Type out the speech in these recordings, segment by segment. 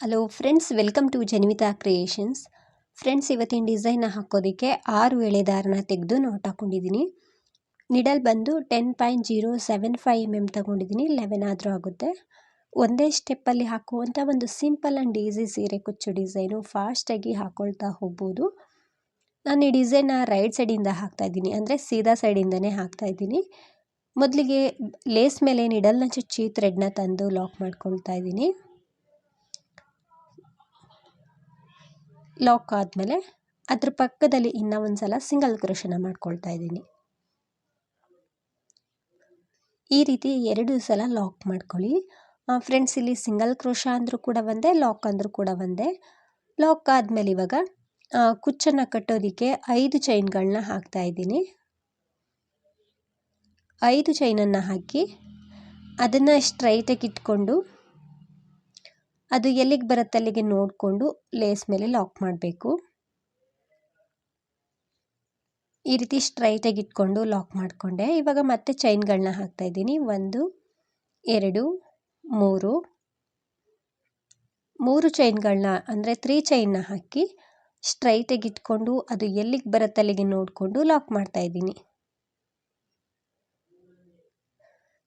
Hello friends welcome to Janvita creations friends ಇವತ್ತಿನ ಡಿಸೈನ್ನ ಹಾಕೋದಕ್ಕೆ ಆರು ಎಳೆ ದಾರನ ತೆಗೆದು ನೋಟ್ ಹಾಕ್ಕೊಂಡಿದ್ದೀನಿ ನಿಡಲ್ ಬಂದು ten point zero seven five M M ತೊಗೊಂಡಿದ್ದೀನಿ ಲೆವೆನ್ ಆದರೂ ಆಗುತ್ತೆ. ಒಂದೇ ಸ್ಟೆಪ್ಪಲ್ಲಿ ಹಾಕುವಂಥ ಒಂದು ಸಿಂಪಲ್ ಆ್ಯಂಡ್ ಈಸಿ ಸೀರೆ ಕುಚ್ಚು ಡಿಸೈನು ಫಾಸ್ಟಾಗಿ ಹಾಕ್ಕೊಳ್ತಾ ಹೋಗ್ಬೋದು. ನಾನು ಈ ಡಿಸೈನ್ನ ರೈಟ್ ಸೈಡಿಂದ ಹಾಕ್ತಾಯಿದ್ದೀನಿ ಅಂದರೆ ಸೀದಾ ಸೈಡಿಂದನೇ ಹಾಕ್ತಾಯಿದ್ದೀನಿ ಮೊದಲಿಗೆ ಲೇಸ್ ಮೇಲೆ ನಿಡಲ್ನ ಚುಚ್ಚಿ ಥ್ರೆಡ್ನ ತಂದು ಲಾಕ್ ಮಾಡ್ಕೊಳ್ತಾ ಇದ್ದೀನಿ. ಲಾಕ್ ಆದಮೇಲೆ ಅದ್ರ ಪಕ್ಕದಲ್ಲಿ ಇನ್ನೂ ಒಂದು ಸಲ ಸಿಂಗಲ್ ಕ್ರೋಷನ ಮಾಡ್ಕೊಳ್ತಾ ಇದ್ದೀನಿ. ಈ ರೀತಿ ಎರಡು ಸಲ ಲಾಕ್ ಮಾಡ್ಕೊಳ್ಳಿ. ಫ್ರೆಂಡ್ಸ್ ಇಲ್ಲಿ ಸಿಂಗಲ್ ಕ್ರೋಷ ಅಂದರೂ ಕೂಡ ಒಂದೇ ಲಾಕ್ ಅಂದರೂ ಕೂಡ ಒಂದೇ. ಲಾಕ್ ಆದಮೇಲೆ ಇವಾಗ ಕುಚ್ಚನ್ನು ಕಟ್ಟೋದಕ್ಕೆ ಐದು ಚೈನ್ಗಳನ್ನ ಹಾಕ್ತಾ ಇದ್ದೀನಿ. ಐದು ಚೈನನ್ನು ಹಾಕಿ ಅದನ್ನು ಸ್ಟ್ರೈಟಾಗಿ ಇಟ್ಕೊಂಡು ಅದು ಎಲ್ಲಿಗೆ ಬರುತ್ತೆ ಅಲ್ಲಿಗೆ ನೋಡಿಕೊಂಡು ಲೇಸ್ ಮೇಲೆ ಲಾಕ್ ಮಾಡಬೇಕು. ಈ ರೀತಿ ಸ್ಟ್ರೈಟಾಗಿ ಇಟ್ಕೊಂಡು ಲಾಕ್ ಮಾಡಿಕೊಂಡೆ. ಇವಾಗ ಮತ್ತೆ ಚೈನ್ಗಳನ್ನ ಹಾಕ್ತಾ ಇದ್ದೀನಿ. ಒಂದು, ಎರಡು, ಮೂರು. ಮೂರು ಚೈನ್ಗಳನ್ನ ಅಂದರೆ ತ್ರೀ ಚೈನ್ನ ಹಾಕಿ ಸ್ಟ್ರೈಟಾಗಿ ಇಟ್ಕೊಂಡು ಅದು ಎಲ್ಲಿಗೆ ಬರುತ್ತೆ ಅಲ್ಲಿಗೆ ನೋಡಿಕೊಂಡು ಲಾಕ್ ಮಾಡ್ತಾ ಇದ್ದೀನಿ.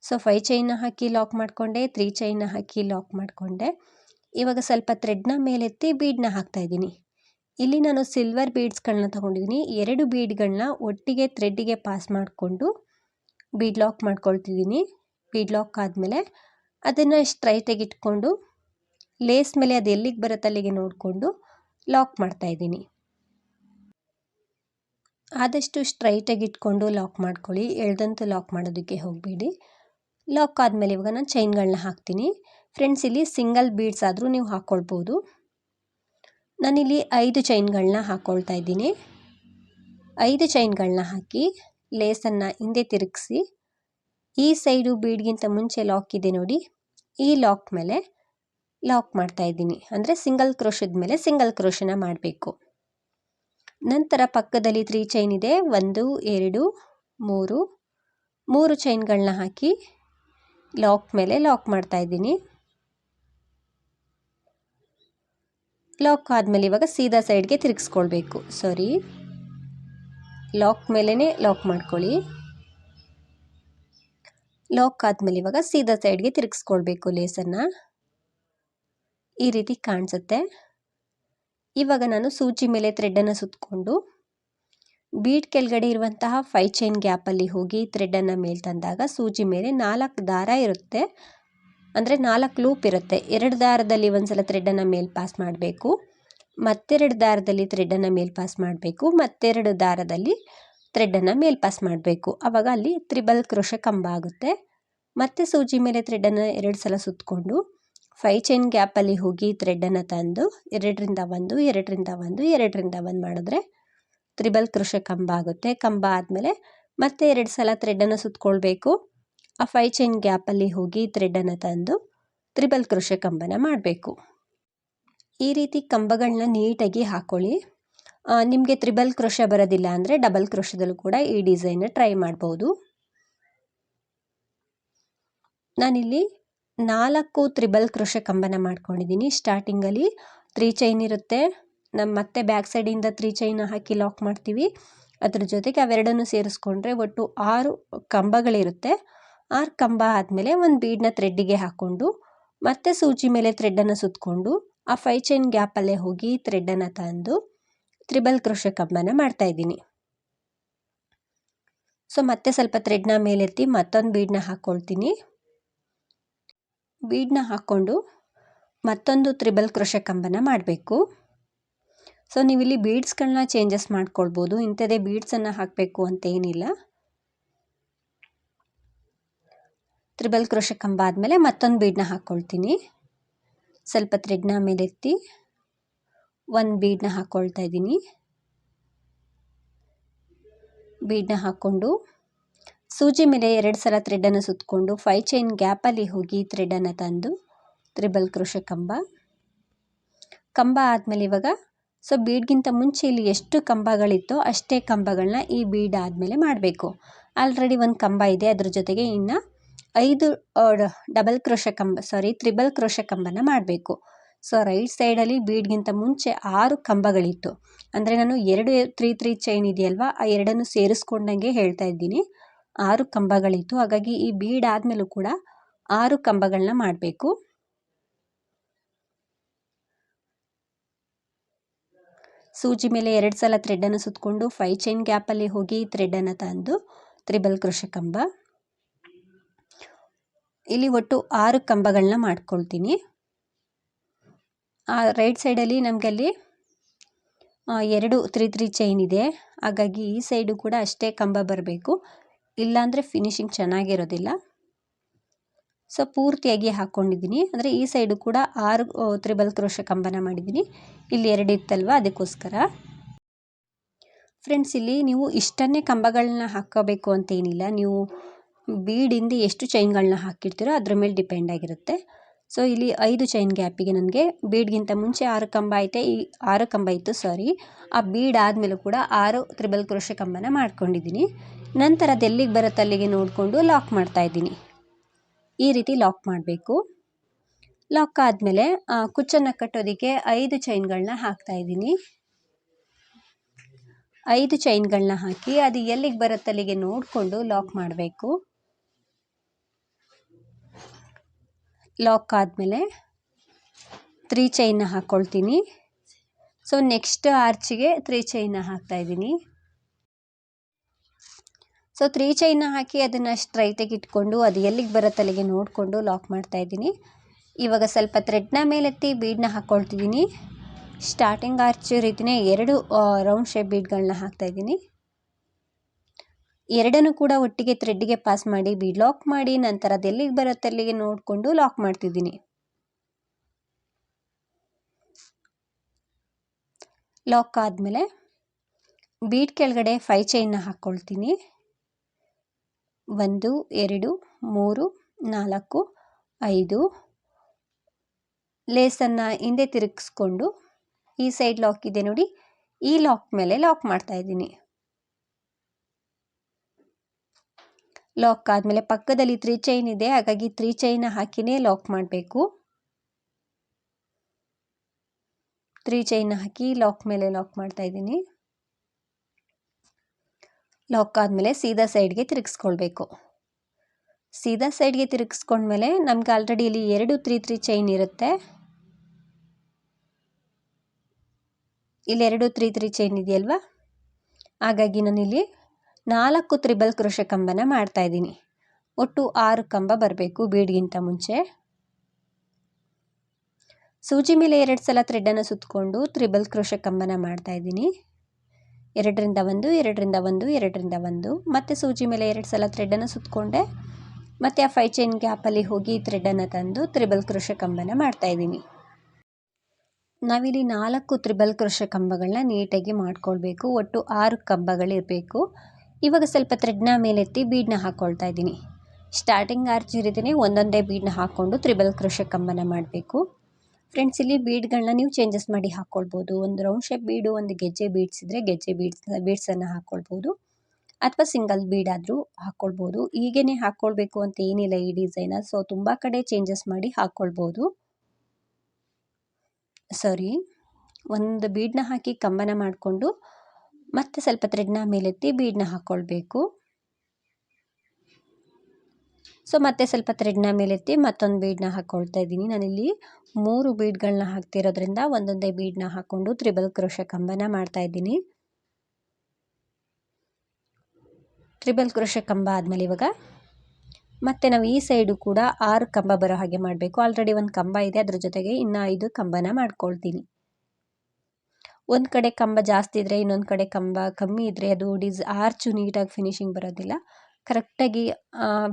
ಸೊ ಫೈ ಚೈನ್ನ ಹಾಕಿ ಲಾಕ್ ಮಾಡಿಕೊಂಡೆ ತ್ರೀ ಚೈನ್ನ ಹಾಕಿ ಲಾಕ್ ಮಾಡಿಕೊಂಡೆ. ಇವಾಗ ಸ್ವಲ್ಪ ಥ್ರೆಡ್ನ ಮೇಲೆತ್ತಿ ಬೀಡ್ನ ಹಾಕ್ತಾ ಇದ್ದೀನಿ. ಇಲ್ಲಿ ನಾನು ಸಿಲ್ವರ್ ಬೀಡ್ಸ್ಗಳನ್ನ ತೊಗೊಂಡಿದ್ದೀನಿ. ಎರಡು ಬೀಡ್ಗಳನ್ನ ಒಟ್ಟಿಗೆ ಥ್ರೆಡ್ಡಿಗೆ ಪಾಸ್ ಮಾಡಿಕೊಂಡು ಬೀಡ್ ಲಾಕ್ ಮಾಡ್ಕೊಳ್ತಿದ್ದೀನಿ. ಬೀಡ್ ಲಾಕ್ ಆದಮೇಲೆ ಅದನ್ನು ಸ್ಟ್ರೈಟಾಗಿ ಇಟ್ಕೊಂಡು ಲೇಸ್ ಮೇಲೆ ಅದು ಎಲ್ಲಿಗೆ ಬರುತ್ತೆ ಅಲ್ಲಿಗೆ ನೋಡಿಕೊಂಡು ಲಾಕ್ ಮಾಡ್ತಾಯಿದ್ದೀನಿ ಆದಷ್ಟು ಸ್ಟ್ರೈಟಾಗಿ ಇಟ್ಕೊಂಡು ಲಾಕ್ ಮಾಡ್ಕೊಳ್ಳಿ. ಎಳ್ದಂತೂ ಲಾಕ್ ಮಾಡೋದಕ್ಕೆ ಹೋಗಬೇಡಿ. ಲಾಕ್ ಆದಮೇಲೆ ಇವಾಗ ನಾನು ಚೈನ್ಗಳನ್ನ ಹಾಕ್ತೀನಿ. ಫ್ರೆಂಡ್ಸ್ ಇಲ್ಲಿ ಸಿಂಗಲ್ ಬೀಡ್ಸ್ ಆದರೂ ನೀವು ಹಾಕ್ಕೊಳ್ಬೋದು ನಾನಿಲ್ಲಿ ಐದು ಚೈನ್ಗಳನ್ನ ಹಾಕ್ಕೊಳ್ತಾ ಇದ್ದೀನಿ. ಐದು ಚೈನ್ಗಳನ್ನ ಹಾಕಿ ಲೇಸನ್ನು ಹಿಂದೆ ತಿರುಗಿಸಿ, ಈ ಸೈಡು ಬೀಡ್ಗಿಂತ ಮುಂಚೆ ಲಾಕ್ ಇದೆ ನೋಡಿ, ಈ ಲಾಕ್ ಮೇಲೆ ಲಾಕ್ ಮಾಡ್ತಾ ಇದ್ದೀನಿ. ಅಂದರೆ ಸಿಂಗಲ್ ಕ್ರೋಶದ ಮೇಲೆ ಸಿಂಗಲ್ ಕ್ರೋಶನ ಮಾಡಬೇಕು. ನಂತರ ಪಕ್ಕದಲ್ಲಿ ತ್ರೀ ಚೈನ್ ಇದೆ, ಒಂದು, ಎರಡು, ಮೂರು. ಮೂರು ಚೈನ್ಗಳನ್ನ ಹಾಕಿ ಲಾಕ್ ಮೇಲೆ ಲಾಕ್ ಮಾಡ್ತಾ ಇದ್ದೀನಿ. ಲಾಕ್ ಆದಮೇಲೆ ಇವಾಗ ಸೀದಾ ಸೈಡ್ಗೆ ತಿರುಗಿಸ್ಕೊಳ್ಬೇಕು. ಸಾರಿ. ಲಾಕ್ ಮೇಲೇ ಲಾಕ್ ಮಾಡ್ಕೊಳ್ಳಿ. ಲಾಕ್ ಆದಮೇಲೆ ಇವಾಗ ಸೀದಾ ಸೈಡ್ಗೆ ತಿರುಗಿಸ್ಕೊಳ್ಬೇಕು ಲೇಸನ್ನು ಈ ರೀತಿ ಕಾಣಿಸುತ್ತೆ. ಇವಾಗ ನಾನು ಸೂಜಿ ಮೇಲೆ ಥ್ರೆಡ್ಡನ್ನು ಸುತ್ತಕೊಂಡು ಬೀಟ್ ಕೆಳಗಡೆ ಇರುವಂತಹ ಫೈ ಚೈನ್ ಗ್ಯಾಪಲ್ಲಿ ಹೋಗಿ ಥ್ರೆಡ್ಡನ್ನು ಮೇಲೆ ತಂದಾಗ ಸೂಜಿ ಮೇಲೆ ನಾಲ್ಕು ದಾರ ಇರುತ್ತೆ. ಅಂದರೆ ನಾಲ್ಕು ಲೂಪ್ ಇರುತ್ತೆ. ಎರಡು ದಾರದಲ್ಲಿ ಒಂದು ಸಲ ಥ್ರೆಡ್ಡನ್ನು ಮೇಲೆ ಪಾಸ್ ಮಾಡಬೇಕು. ಮತ್ತೆರಡು ದಾರದಲ್ಲಿ ಥ್ರೆಡ್ಡನ್ನು ಮೇಲೆ ಪಾಸ್ ಮಾಡಬೇಕು. ಮತ್ತೆರಡು ದಾರದಲ್ಲಿ ಥ್ರೆಡ್ಡನ್ನು ಮೇಲೆ ಪಾಸ್ ಮಾಡಬೇಕು. ಆವಾಗ ಅಲ್ಲಿ ತ್ರಿಬಲ್ ಕ್ರೋಶ ಕಂಬ ಆಗುತ್ತೆ. ಮತ್ತೆ ಸೂಜಿ ಮೇಲೆ ಥ್ರೆಡ್ಡನ್ನು ಎರಡು ಸಲ ಸುತ್ತಕೊಂಡು ಫೈ ಚೈನ್ ಗ್ಯಾಪಲ್ಲಿ ಹೋಗಿ ಥ್ರೆಡ್ಡನ್ನು ತಂದು ಎರಡರಿಂದ ಒಂದು ಎರಡರಿಂದ ಒಂದು ಎರಡರಿಂದ ಒಂದು ಮಾಡಿದ್ರೆ ತ್ರಿಬಲ್ ಕ್ರೋಶ ಕಂಬ ಆಗುತ್ತೆ. ಕಂಬ ಆದಮೇಲೆ ಮತ್ತೆ ಎರಡು ಸಲ ಥ್ರೆಡ್ಡನ್ನು ಸುತ್ತಕೊಳ್ಬೇಕು ಆ ಫೈ ಚೈನ್ ಗ್ಯಾಪಲ್ಲಿ ಹೋಗಿ ಥ್ರೆಡನ್ನು ತಂದು ತ್ರಿಬಲ್ ಕೃಷೆ ಕಂಬನ ಮಾಡಬೇಕು. ಈ ರೀತಿ ಕಂಬಗಳನ್ನ ನೀಟಾಗಿ ಹಾಕ್ಕೊಳ್ಳಿ ನಿಮಗೆ ತ್ರಿಬಲ್ ಕ್ರೋಶ ಬರೋದಿಲ್ಲ ಅಂದರೆ ಡಬಲ್ ಕ್ರೋಶದಲ್ಲೂ ಕೂಡ ಈ ಡಿಸೈನ್ ಟ್ರೈ ಮಾಡ್ಬೋದು. ನಾನಿಲ್ಲಿ ನಾಲ್ಕು ತ್ರಿಬಲ್ ಕ್ರೋಶ ಕಂಬನ ಮಾಡ್ಕೊಂಡಿದ್ದೀನಿ. ಸ್ಟಾರ್ಟಿಂಗಲ್ಲಿ ತ್ರೀ ಚೈನ್ ಇರುತ್ತೆ. ನಮ್ಮ ಮತ್ತೆ ಬ್ಯಾಕ್ ಸೈಡಿಂದ ತ್ರೀ ಚೈನ್ ಹಾಕಿ ಲಾಕ್ ಮಾಡ್ತೀವಿ. ಅದ್ರ ಜೊತೆಗೆ ಅವೆರಡನ್ನು ಸೇರಿಸ್ಕೊಂಡ್ರೆ ಒಟ್ಟು ಆರು ಕಂಬಗಳಿರುತ್ತೆ. ಆರು ಕಂಬ ಆದಮೇಲೆ ಒಂದು ಬೀಡನ್ನ ಥ್ರೆಡ್ಡಿಗೆ ಹಾಕ್ಕೊಂಡು ಮತ್ತೆ ಸೂಜಿ ಮೇಲೆ ಥ್ರೆಡ್ಡನ್ನು ಸುತ್ತಕೊಂಡು ಆ ಫೈ ಚೈನ್ ಗ್ಯಾಪಲ್ಲೇ ಹೋಗಿ ಥ್ರೆಡ್ಡನ್ನು ತಂದು ತ್ರಿಬಲ್ ಕ್ರೋಶ ಕಂಬನ ಮಾಡ್ತಾಯಿದ್ದೀನಿ ಸೊ ಮತ್ತೆ ಸ್ವಲ್ಪ ಥ್ರೆಡ್ನ ಮೇಲೆತ್ತಿ ಮತ್ತೊಂದು ಬೀಡನ್ನ ಹಾಕ್ಕೊಳ್ತೀನಿ ಬೀಡನ್ನ ಹಾಕ್ಕೊಂಡು ಮತ್ತೊಂದು ತ್ರಿಬಲ್ ಕ್ರೋಶ ಕಂಬನ ಮಾಡಬೇಕು. ಸೊ ನೀವಿಲ್ಲಿ ಬೀಡ್ಸ್ಗಳನ್ನ ಚೇಂಜಸ್ ಮಾಡ್ಕೊಳ್ಬೋದು. ಇಂಥದೇ ಬೀಡ್ಸನ್ನು ಹಾಕಬೇಕು ಅಂತ ಏನಿಲ್ಲ. ತ್ರಿಬಲ್ ಕ್ರೋಶ ಕಂಬ ಆದಮೇಲೆ ಮತ್ತೊಂದು ಬೀಡನ್ನ ಹಾಕ್ಕೊಳ್ತೀನಿ ಸ್ವಲ್ಪ ಥ್ರೆಡ್ನ ಮೇಲೆತ್ತಿ ಒಂದು ಬೀಡನ್ನ ಹಾಕ್ಕೊಳ್ತಾ ಇದ್ದೀನಿ. ಬೀಡನ್ನ ಹಾಕ್ಕೊಂಡು ಸೂಜಿ ಮೇಲೆ ಎರಡು ಸಲ ಥ್ರೆಡನ್ನು ಸುತ್ತಕೊಂಡು ಫೈ ಚೈನ್ ಗ್ಯಾಪಲ್ಲಿ ಹೋಗಿ ಥ್ರೆಡನ್ನು ತಂದು ತ್ರಿಬಲ್ ಕ್ರೋಶ ಕಂಬ ಕಂಬ ಆದಮೇಲೆ ಇವಾಗ ಸೊ ಬೀಡ್ಗಿಂತ ಮುಂಚೆ ಇಲ್ಲಿ ಎಷ್ಟು ಕಂಬಗಳಿತ್ತೋ ಅಷ್ಟೇ ಕಂಬಗಳನ್ನ ಈ ಬೀಡ್ ಆದಮೇಲೆ ಮಾಡಬೇಕು. ಆಲ್ರೆಡಿ ಒಂದು ಕಂಬ ಇದೆ, ಅದ್ರ ಜೊತೆಗೆ ಇನ್ನು ಐದು ಡಬಲ್ ಕ್ರೋಶ ಕಂಬ ಸಾರಿ ತ್ರಿಬಲ್ ಕ್ರೋಶ ಕಂಬನ ಮಾಡಬೇಕು. ಸೊ ರೈಟ್ ಸೈಡಲ್ಲಿ ಬೀಡ್ಗಿಂತ ಮುಂಚೆ ಆರು ಕಂಬಗಳಿತ್ತು. ಅಂದರೆ ನಾನು ಎರಡು ತ್ರೀ ತ್ರೀ ಚೈನ್ ಇದೆಯಲ್ವಾ, ಆ ಎರಡನ್ನು ಸೇರಿಸ್ಕೊಂಡಂಗೆ ಹೇಳ್ತಾ ಇದ್ದೀನಿ. ಆರು ಕಂಬಗಳಿತ್ತು. ಹಾಗಾಗಿ ಈ ಬೀಡ್ ಆದಮೇಲೂ ಕೂಡ ಆರು ಕಂಬಗಳನ್ನ ಮಾಡಬೇಕು. ಸೂಜಿ ಮೇಲೆ ಎರಡು ಸಲ ಥ್ರೆಡ್ಡನ್ನು ಸುತ್ತಕೊಂಡು ಫೈ ಚೈನ್ ಗ್ಯಾಪಲ್ಲಿ ಹೋಗಿ ಥ್ರೆಡ್ಡನ್ನು ತಂದು ತ್ರಿಬಲ್ ಕೃಷಿ ಕಂಬ ಇಲ್ಲಿ ಒಟ್ಟು ಆರು ಕಂಬಗಳನ್ನ ಮಾಡ್ಕೊಳ್ತೀನಿ. ಆ ರೈಟ್ ಸೈಡಲ್ಲಿ ನಮಗೆ ಅಲ್ಲಿ ಎರಡು ತ್ರೀ ತ್ರೀ ಚೈನ್ ಇದೆ. ಹಾಗಾಗಿ ಈ ಸೈಡು ಕೂಡ ಅಷ್ಟೇ ಕಂಬ ಬರಬೇಕು. ಇಲ್ಲಾಂದರೆ ಫಿನಿಶಿಂಗ್ ಚೆನ್ನಾಗಿರೋದಿಲ್ಲ. ಸೊ, ಪೂರ್ತಿಯಾಗಿ ಹಾಕ್ಕೊಂಡಿದ್ದೀನಿ ಅಂದರೆ ಈ ಸೈಡು ಕೂಡ ಆರು ತ್ರಿಬಲ್ ಕ್ರೋಶ ಕಂಬನ ಮಾಡಿದ್ದೀನಿ. ಇಲ್ಲಿ ಎರಡು ಇತ್ತಲ್ವ? ಅದಕ್ಕೋಸ್ಕರ. ಫ್ರೆಂಡ್ಸ್, ಇಲ್ಲಿ ನೀವು ಇಷ್ಟನ್ನೇ ಕಂಬಗಳನ್ನ ಹಾಕೋಬೇಕು ಅಂತ ಏನಿಲ್ಲ ನೀವು ಬೀಡಿಂದ ಎಷ್ಟು ಚೈನ್ಗಳನ್ನ ಹಾಕಿರ್ತೀರೋ ಅದ್ರ ಮೇಲೆ ಡಿಪೆಂಡ್ ಆಗಿರುತ್ತೆ. ಸೊ, ಇಲ್ಲಿ ಐದು ಚೈನ್ ಗ್ಯಾಪಿಗೆ ನನಗೆ ಬೀಡ್ಗಿಂತ ಮುಂಚೆ ಆರು ಕಂಬ ಐತೆ, ಈ ಆರು ಕಂಬ ಇತ್ತು ಸಾರಿ ಆ ಬೀಡ್ ಆದಮೇಲೂ ಕೂಡ ಆರು ತ್ರಿಬಲ್ ಕ್ರೋಶ ಕಂಬನ ಮಾಡ್ಕೊಂಡಿದ್ದೀನಿ. ನಂತರ ಅದೆಲ್ಲಿಗೆ ಬರುತ್ತೆ ಅಲ್ಲಿಗೆ ನೋಡಿಕೊಂಡು ಲಾಕ್ ಮಾಡ್ತಾ ಇದ್ದೀನಿ. ಈ ರೀತಿ ಲಾಕ್ ಮಾಡಬೇಕು. ಲಾಕ್ ಆದಮೇಲೆ ಕುಚ್ಚನ್ನು ಕಟ್ಟೋದಕ್ಕೆ ಐದು ಚೈನ್ಗಳನ್ನ ಹಾಕ್ತಾ ಇದ್ದೀನಿ. ಐದು ಚೈನ್ಗಳನ್ನ ಹಾಕಿ ಅದು ಎಲ್ಲಿಗೆ ಬರುತ್ತೆ ಅಲ್ಲಿಗೆ ನೋಡಿಕೊಂಡು ಲಾಕ್ ಮಾಡಬೇಕು. ಲಾಕ್ ಆದಮೇಲೆ ತ್ರೀ ಚೈನ್ನ ಹಾಕ್ಕೊಳ್ತೀನಿ ಸೊ ನೆಕ್ಸ್ಟ್ ಆರ್ಚಿಗೆ ತ್ರೀ ಹಾಕ್ತಾ ಇದ್ದೀನಿ. ಸೊ ತ್ರೀ ಚೈನ್ನ ಹಾಕಿ ಅದನ್ನು ಸ್ಟ್ರೈಟಾಗಿ ಇಟ್ಕೊಂಡು ಅದು ಎಲ್ಲಿಗೆ ಅಲ್ಲಿಗೆ ನೋಡಿಕೊಂಡು ಲಾಕ್ ಮಾಡ್ತಾ ಇದ್ದೀನಿ. ಇವಾಗ ಸ್ವಲ್ಪ ಥ್ರೆಡ್ನ ಮೇಲೆತ್ತಿ ಬೀಡನ್ನ ಹಾಕ್ಕೊಳ್ತಿದ್ದೀನಿ ಸ್ಟಾರ್ಟಿಂಗ್ ಆರ್ಚ್ ರೀತಿಯೇ ಎರಡು ರೌಂಡ್ ಶೇಪ್ ಬೀಡ್ಗಳನ್ನ ಹಾಕ್ತಾಯಿದ್ದೀನಿ ಎರಡನ್ನು ಕೂಡ ಒಟ್ಟಿಗೆ ಥ್ರೆಡ್ಗೆ ಪಾಸ್ ಮಾಡಿ ಬಿ ಲಾಕ್ ಮಾಡಿ ನಂತರ ಅದು ಎಲ್ಲಿಗೆ ಬರುತ್ತೆ ಅಲ್ಲಿಗೆ ನೋಡಿಕೊಂಡು ಲಾಕ್ ಮಾಡ್ತಿದ್ದೀನಿ. ಲಾಕ್ ಆದಮೇಲೆ ಬೀಟ್ ಕೆಳಗಡೆ ಫೈ ಚೈನ್ನ ಹಾಕ್ಕೊಳ್ತೀನಿ ಒಂದು, ಎರಡು, ಮೂರು, ನಾಲ್ಕು, ಐದು. ಲೇಸನ್ನು ಹಿಂದೆ ತಿರುಗಿಸ್ಕೊಂಡು ಈ ಸೈಡ್ ಲಾಕ್ ಇದೆ ನೋಡಿ, ಈ ಲಾಕ್ ಮೇಲೆ ಲಾಕ್ ಮಾಡ್ತಾ ಇದ್ದೀನಿ. ಲಾಕ್ ಆದಮೇಲೆ ಪಕ್ಕದಲ್ಲಿ ತ್ರೀ ಚೈನ್ ಇದೆ, ಹಾಗಾಗಿ ತ್ರೀ ಚೈನ್ ಹಾಕಿನೇ ಲಾಕ್ ಮಾಡಬೇಕು. ತ್ರೀ ಚೈನ್ ಹಾಕಿ ಲಾಕ್ ಮೇಲೆ ಲಾಕ್ ಮಾಡ್ತಾ ಇದ್ದೀನಿ. ಲಾಕ್ ಆದಮೇಲೆ ಸೀದಾ ಸೈಡ್ಗೆ ತಿರುಗಿಸ್ಕೊಳ್ಬೇಕು. ಸೀದಾ ಸೈಡ್ಗೆ ತಿರುಗಿಸ್ಕೊಂಡ್ಮೇಲೆ ನಮ್ಗೆ ಆಲ್ರೆಡಿ ಇಲ್ಲಿ ಎರಡು ತ್ರೀ ತ್ರೀ ಚೈನ್ ಇರುತ್ತೆ. ಇಲ್ಲಿ ಎರಡು ತ್ರೀ ತ್ರೀ ಚೈನ್ ಇದೆಯಲ್ವಾ? ಹಾಗಾಗಿ ನಾನಿಲ್ಲಿ ನಾಲ್ಕು ತ್ರಿಬಲ್ ಕೃಷ ಕಂಬನ ಮಾಡ್ತಾ ಇದ್ದೀನಿ. ಒಟ್ಟು ಆರು ಕಂಬ ಬರಬೇಕು ಬೀಡ್ಗಿಂತ ಮುಂಚೆ. ಸೂಜಿ ಮೇಲೆ ಎರಡು ಸಲ ಥ್ರೆಡ್ಡನ್ನು ಸುತ್ತಕೊಂಡು ತ್ರಿಬಲ್ ಕ್ರೋಶೆ ಕಂಬನ ಮಾಡ್ತಾ ಇದ್ದೀನಿ. ಎರಡರಿಂದ ಒಂದು ಎರಡರಿಂದ ಒಂದು ಎರಡರಿಂದ ಒಂದು. ಮತ್ತು ಸೂಜಿ ಮೇಲೆ ಎರಡು ಸಲ ಥ್ರೆಡ್ಡನ್ನು ಸುತ್ತಕೊಂಡೆ ಮತ್ತು ಆ ಫೈ ಚೈನ್ ಗ್ಯಾಪಲ್ಲಿ ಹೋಗಿ ಥ್ರೆಡ್ಡನ್ನು ತಂದು ತ್ರಿಬಲ್ ಕೃಷ ಕಂಬನ ಮಾಡ್ತಾಯಿದ್ದೀನಿ ನಾವಿಲ್ಲಿ ನಾಲ್ಕು ತ್ರಿಬಲ್ ಕೃಷ ಕಂಬಗಳನ್ನ ನೀಟಾಗಿ ಮಾಡ್ಕೊಳ್ಬೇಕು. ಒಟ್ಟು ಆರು ಕಂಬಗಳಿರಬೇಕು. ಇವಾಗ ಸ್ವಲ್ಪ ಥ್ರೆಡ್ನ ಮೇಲೆತ್ತಿ ಬೀಡನ್ನ ಹಾಕ್ಕೊಳ್ತಾ ಇದ್ದೀನಿ. ಸ್ಟಾರ್ಟಿಂಗ್ ಆರ್ಚ್ ಇರಿದೇ ಒಂದೊಂದೇ ಬೀಡನ್ನ ಹಾಕ್ಕೊಂಡು ತ್ರಿಬಲ್ ಕೃಷ ಕಂಬನ ಮಾಡಬೇಕು. ಫ್ರೆಂಡ್ಸ್ ಇಲ್ಲಿ ಬೀಡ್ಗಳನ್ನ ನೀವು ಚೇಂಜಸ್ ಮಾಡಿ ಹಾಕ್ಕೊಳ್ಬೋದು ಒಂದು ರೌಂಡ್ ಶೇಪ್ ಬೀಡು, ಒಂದು ಗೆಜ್ಜೆ ಬೀಡ್ಸ್ ಇದ್ದರೆ ಗೆಜ್ಜೆ ಬೀಡ್ಸ್, ಬೀಡ್ಸನ್ನು ಹಾಕ್ಕೊಳ್ಬೋದು ಅಥವಾ ಸಿಂಗಲ್ ಬೀಡ್ ಆದರೂ ಹಾಕ್ಕೊಳ್ಬೋದು ಹೀಗೇ ಹಾಕ್ಕೊಳ್ಬೇಕು ಅಂತ ಏನಿಲ್ಲ ಈ ಡಿಸೈನ ಸೊ ತುಂಬ ಕಡೆ ಚೇಂಜಸ್ ಮಾಡಿ ಹಾಕ್ಕೊಳ್ಬೋದು ಸಾರಿ ಒಂದು ಬೀಡನ್ನ ಹಾಕಿ ಕಂಬನ ಮಾಡಿಕೊಂಡು ಮತ್ತೆ ಸ್ವಲ್ಪ ಥ್ರೆಡ್ನ ಮೇಲೆತ್ತಿ ಬೀಡನ್ನ ಹಾಕ್ಕೊಳ್ಬೇಕು ಸೊ ಮತ್ತೆ ಸ್ವಲ್ಪ ಥ್ರೆಡ್ನ ಮೇಲೆತ್ತಿ ಮತ್ತೊಂದು ಬೀಡನ್ನ ಹಾಕ್ಕೊಳ್ತಾ ಇದ್ದೀನಿ. ನಾನಿಲ್ಲಿ ಮೂರು ಬೀಡ್ಗಳನ್ನ ಹಾಕ್ತಿರೋದ್ರಿಂದ ಒಂದೊಂದೇ ಬೀಡನ್ನ ಹಾಕ್ಕೊಂಡು ತ್ರಿಬಲ್ ಕ್ರೋಶ ಕಂಬನ ಮಾಡ್ತಾ ಇದ್ದೀನಿ. ತ್ರಿಬಲ್ ಕ್ರೋಶ ಕಂಬ ಆದಮೇಲೆ ಇವಾಗ ಮತ್ತೆ ನಾವು ಈ ಸೈಡು ಕೂಡ ಆರು ಕಂಬ ಬರೋ ಹಾಗೆ ಮಾಡಬೇಕು. ಆಲ್ರೆಡಿ ಒಂದು ಕಂಬ ಇದೆ. ಅದ್ರ ಜೊತೆಗೆ ಇನ್ನೂ ಐದು ಕಂಬನ ಮಾಡ್ಕೊಳ್ತೀನಿ. ಒಂದು ಕಡೆ ಕಂಬ ಜಾಸ್ತಿ ಇದ್ದರೆ ಇನ್ನೊಂದು ಕಡೆ ಕಂಬ ಕಮ್ಮಿ ಇದ್ದರೆ ಅದು ಡಿಸ್ ಆರ್ಚು ನೀಟಾಗಿ ಫಿನಿಶಿಂಗ್ ಬರೋದಿಲ್ಲ. ಕರೆಕ್ಟಾಗಿ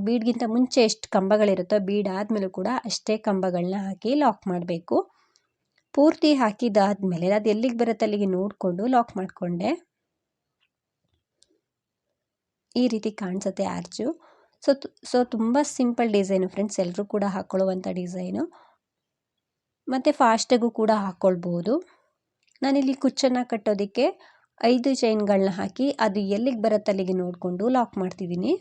ಬೀಡ್ಗಿಂತ ಮುಂಚೆ ಎಷ್ಟು ಕಂಬಗಳಿರುತ್ತೋ ಬೀಡ್ ಆದಮೇಲೂ ಕೂಡ ಅಷ್ಟೇ ಕಂಬಗಳನ್ನ ಹಾಕಿ ಲಾಕ್ ಮಾಡಬೇಕು. ಪೂರ್ತಿ ಹಾಕಿದಾದ್ಮೇಲೆ, ಅದು ಎಲ್ಲಿಗೆ ಬರುತ್ತೆ ಅಲ್ಲಿಗೆ ನೋಡಿಕೊಂಡು ಲಾಕ್ ಮಾಡಿಕೊಂಡೆ. ಈ ರೀತಿ ಕಾಣಿಸುತ್ತೆ ಆರ್ಚು. ಸೊ ಸೊ ತುಂಬ ಸಿಂಪಲ್ ಡಿಸೈನು ಫ್ರೆಂಡ್ಸ್ ಎಲ್ಲರೂ ಕೂಡ ಹಾಕ್ಕೊಳ್ಳುವಂಥ ಡಿಸೈನು ಮತ್ತು ಫಾಸ್ಟಾಗೂ ಕೂಡ ಹಾಕ್ಕೊಳ್ಬೋದು ನಾನಿಲ್ಲಿ ಕುಚ್ಚನ್ನು ಕಟ್ಟೋದಕ್ಕೆ ಐದು ಚೈನ್ಗಳನ್ನ ಹಾಕಿ ಅದು ಎಲ್ಲಿಗೆ ಬರುತ್ತೆ ಅಲ್ಲಿಗೆ ನೋಡಿಕೊಂಡು ಲಾಕ್ ಮಾಡ್ತಿದ್ದೀನಿ.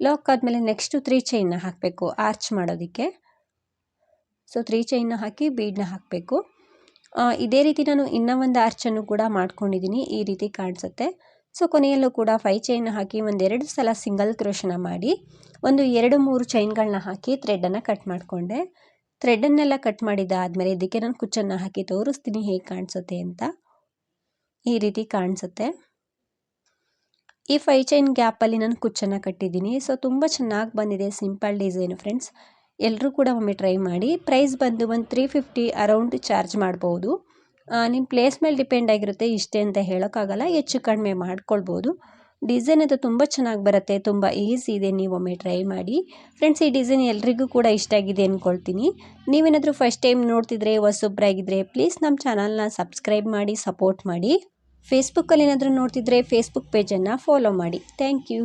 ಲಾಕ್ ಆದಮೇಲೆ ನೆಕ್ಸ್ಟು ತ್ರೀ ಚೈನ್ನ ಹಾಕಬೇಕು, ಆರ್ಚ್ ಮಾಡೋದಕ್ಕೆ. ಸೊ, ತ್ರೀ ಚೈನ್ನ ಹಾಕಿ ಬೀಡನ್ನ ಹಾಕಬೇಕು. ಇದೇ ರೀತಿ ನಾನು ಇನ್ನೂ ಒಂದು ಆರ್ಚನ್ನು ಕೂಡ ಮಾಡ್ಕೊಂಡಿದ್ದೀನಿ, ಈ ರೀತಿ ಕಾಣಿಸುತ್ತೆ. ಸೊ, ಕೊನೆಯಲ್ಲೂ ಕೂಡ ಫೈವ್ ಚೈನ್ ಹಾಕಿ ಒಂದೆರಡು ಸಲ ಸಿಂಗಲ್ ಕ್ರೋಶನ ಮಾಡಿ, ಒಂದು ಎರಡು ಮೂರು ಚೈನ್ಗಳನ್ನ ಹಾಕಿ ಥ್ರೆಡನ್ನು ಕಟ್ ಮಾಡಿಕೊಂಡೆ. ಥ್ರೆಡನ್ನೆಲ್ಲ ಕಟ್ ಮಾಡಿದ್ದಾದಮೇಲೆ ಇದಕ್ಕೆ ನಾನು ಕುಚ್ಚನ್ನು ಹಾಕಿ ತೋರಿಸ್ತೀನಿ ಹೇಗೆ ಕಾಣಿಸುತ್ತೆ ಅಂತ. ಈ ರೀತಿ ಕಾಣಿಸುತ್ತೆ. ಈ ಫೈ ಚೈನ್ ಗ್ಯಾಪಲ್ಲಿ ನಾನು ಕುಚ್ಚನ್ನು ಕಟ್ಟಿದ್ದೀನಿ. ಸೊ, ತುಂಬ ಚೆನ್ನಾಗಿ ಬಂದಿದೆ, ಸಿಂಪಲ್ ಡಿಸೈನ್ ಫ್ರೆಂಡ್ಸ್. ಎಲ್ಲರೂ ಕೂಡ ಒಮ್ಮೆ ಟ್ರೈ ಮಾಡಿ. ಪ್ರೈಸ್ ಬಂದು ಒಂದು ತ್ರೀ ಫಿಫ್ಟಿ ಅರೌಂಡ್ ಚಾರ್ಜ್ ಮಾಡ್ಬೋದು. ನಿಮ್ಮ ಪ್ಲೇಸ್ ಮೇಲೆ ಡಿಪೆಂಡ್ ಆಗಿರುತ್ತೆ, ಇಷ್ಟೇ ಅಂತ ಹೇಳೋಕ್ಕಾಗಲ್ಲ, ಹೆಚ್ಚು ಕಡಿಮೆ ಮಾಡ್ಕೊಳ್ಬೋದು. ಡಿಸೈನ್ ಅದು ತುಂಬ ಚೆನ್ನಾಗಿ ಬರುತ್ತೆ, ತುಂಬ ಈಸಿ ಇದೆ ನೀವು ಒಮ್ಮೆ ಟ್ರೈ ಮಾಡಿ. ಫ್ರೆಂಡ್ಸ್ ಈ ಡಿಸೈನ್ ಎಲ್ರಿಗೂ ಕೂಡ ಇಷ್ಟ ಆಗಿದೆ ಅಂದ್ಕೊಳ್ತೀನಿ ನೀವೇನಾದರೂ ಫಸ್ಟ್ ಟೈಮ್ ನೋಡ್ತಿದ್ರೆ ಹೊಸೊಬ್ಬರಾಗಿದ್ದರೆ ಪ್ಲೀಸ್ ನಮ್ಮ ಚಾನಲ್ನ ಸಬ್ಸ್ಕ್ರೈಬ್ ಮಾಡಿ ಸಪೋರ್ಟ್ ಮಾಡಿ. ಫೇಸ್ಬುಕ್ಕಲ್ಲಿ ಏನಾದರೂ ನೋಡ್ತಿದ್ರೆ ಫೇಸ್ಬುಕ್ ಪೇಜನ್ನು ಫಾಲೋ ಮಾಡಿ. Thank you